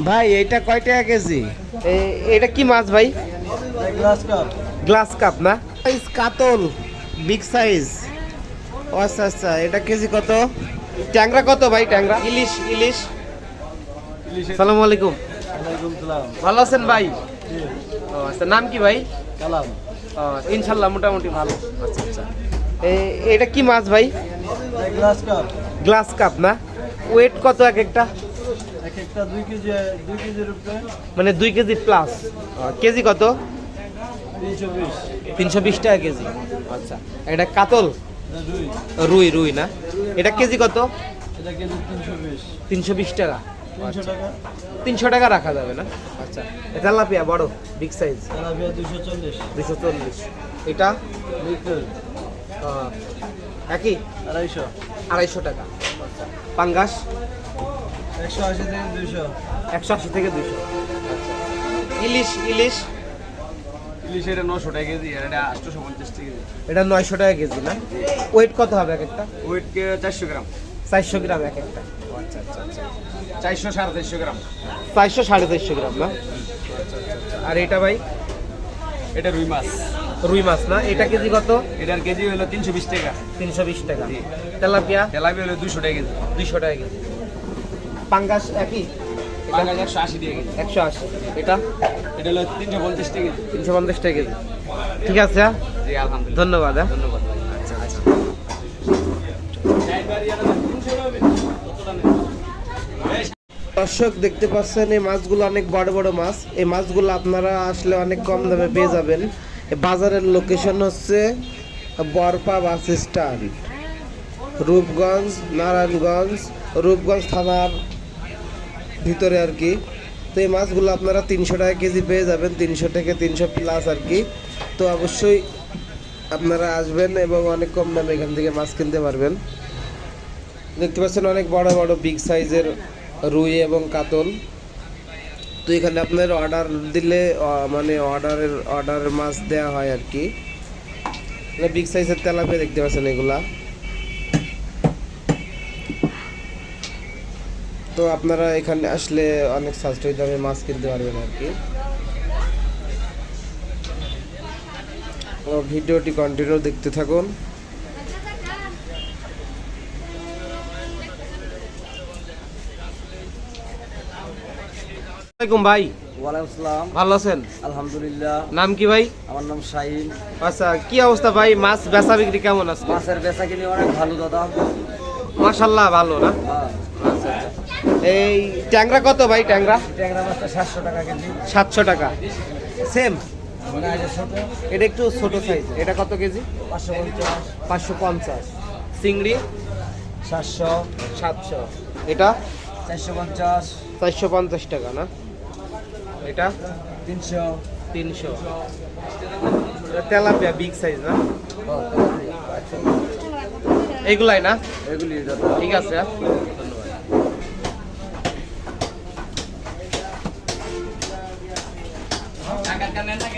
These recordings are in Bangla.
ভাই এটা কয় টাকা কেজি? এ- এটা কি মাছ ভাই? Glass cup. গ্লাস কাপ না? সাইজ কাতল বিগ সাইজ ও আচ্ছা আচ্ছা এটা কেজি কত? ট্যাংরা কত ভাই ট্যাংরা? ইলিশ ইলিশ। সালাম আলাইকুম। ভালো আছেন ভাই? ও আচ্ছা নাম কি ভাই? কালাম। ইনশাল্লাহ মোটামুটি ভালো। আচ্ছা আচ্ছা। এ- এটা কি মাছ ভাই? Glass cup. গ্লাস কাপ না? ওয়েট কত এক একটা? এক একটা দুই কেজি দুই কেজির উপরে। মানে দুই কেজি প্লাস কেজি কত? তিনশো বিশ। টাকা কেজি। আচ্ছা এটা কাতল? রুই। রুই না? এটা কেজি কত? এটা কেজি তিনশো বিশ। টাকা। তিনশো টাকা। তিনশো টাকা রাখা যাবে না? আচ্ছা এটা লাপিয়া বড় বিগ সাইজ দুশো চল্লিশ। এটা? একই? আড়াইশো। আড়াইশো টাকা। আচ্ছা পাঙ্গাস? একশো আশি থেকে দুইশো। একশো আশি থেকে দুশো আচ্ছা। ইলিশ ইলিশ? ইলিশের নশো টাকা কেজি আর এটা আটশোশো পঞ্চাশ টাকা কেজি। এটা নয়শো টাকা কেজি না? ওয়েট কত হবে এক একটা? ওয়েট চারশো গ্রাম। চারশো গ্রাম এক একটা। আচ্ছা আচ্ছা আচ্ছা। চারশো সাড়ে চারশো গ্রাম। চারশো সাড়ে চারশো গ্রাম না? আর এটা ভাই? এটা রুই মাছ। রুই মাছ না? এটা কেজি কত? এটার কেজি হলো তিনশো বিশ টাকা। তিনশো বিশ টাকা। তেলাপিয়া? তেলাপিয়া হলো দুশো টাকা কেজি। দুইশো টাকা কেজি। পাঙ্গাস একই একশো আশি একশো এটা? এটা হলো তিনশো পঞ্চাশ টাকা তিনশো পঞ্চাশ টাকা কেজি। ঠিক আছে হ্যাঁ? জি আলহামদুলিল্লাহ। ধন্যবাদ হ্যাঁ? ধন্যবাদ আচ্ছা আচ্ছা। দর্শক দেখতে পাচ্ছেন এই মাছগুলো অনেক বড় বড় মাছ। এই মাছগুলো আপনারা আসলে অনেক কম দামে পেয়ে যাবেন। বাজারের লোকেশন হচ্ছে বরপা বাস স্ট্যান্ড। রূপগঞ্জ নারায়ণগঞ্জ রূপগঞ্জ থানার ভিতরে আর কি। তো এই মাছগুলো আপনারা তিনশো টাকা কেজি পেয়ে যাবেন, তিনশো থেকে তিনশো প্লাস আর কি। তো অবশ্যই আপনারা আসবেন এবং অনেক কম দামে এখান থেকে মাছ কিনতে পারবেন। দেখতে পাচ্ছেন অনেক বড় বড় বিগ সাইজের রুই এবং কাতল। তো এখানে আপনার অর্ডার দিলে মানে অর্ডারের অর্ডারের মাছ দেওয়া হয় আর কি। বিগ সাইজের তেলাপিয়া দেখতে পাচ্ছেন এগুলা। তো আপনারা এখানে আসলে অনেক সাশ্রয়ী দামে মাছ কিনতে পারবেন আর কি। তো ভিডিওটি কন্টিনিউ দেখতে থাকুন। আসসালামাইকুম ভাই। ওয়ালাইকুম আসসালাম। ভালো আছেন? আলহামদুলিল্লাহ। নাম কি ভাই? আমার নাম শাহিন। আচ্ছা কি অবস্থা ভাই? মাছ বেচা বিক্রি কেমন আছে? মাছের বেচা কিনি অনেক ভালো দাদা। মাশাল্লাহ ভালো না? হ্যাঁ। আচ্ছা আচ্ছা। এই ট্যাংরা কত ভাই ট্যাংরা? ট্যাংরা মাছটা সাতশো টাকা কেজি। সাতশো টাকা। সেম মানে এটা একটু ছোট সাইজ এটা কত কেজি? পাঁচশো পঞ্চাশ। পাঁচশো পঞ্চাশ। চিংড়ি? সাতশো। সাতশো। এটা? চারশো পঞ্চাশ। চারশো পঞ্চাশ টাকা না? এটা? তিনশো। তিনশো। তেলাপিয়া বিগ সাইজ না? এইগুলাই না? এগুলি ঠিক আছে।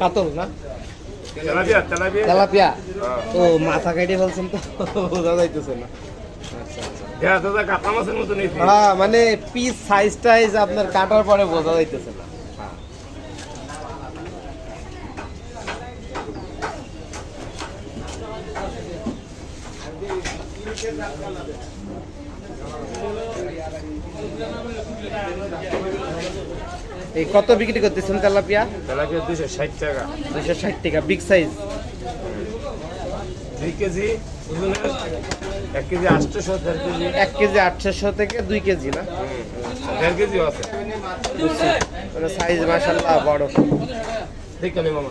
কাতল না? তেলাপিয়া ও মাথা কাটে ফেলছেন তো বোঝা যাইতেছে না। আচ্ছা আচ্ছা। হ্যাঁ হ্যাঁ মানে পিস সাইজ টাইজ আপনার কাটার পরে বোঝা যাইতেছে না। হ্যাঁ। এই কত বিক্রি করতেছেন তেলাপিয়া? তেলাপিয়া দুশো ষাট টাকা। দুশো ষাট টাকা বিগ সাইজ দুই কেজি এক কেজি আটশোশো দেড় কেজি। এক কেজি আটশোশো থেকে দুই কেজি না? দেড় কেজিও আছে। সাইজ মাসাল্লাহ বড়। ঠিক মামা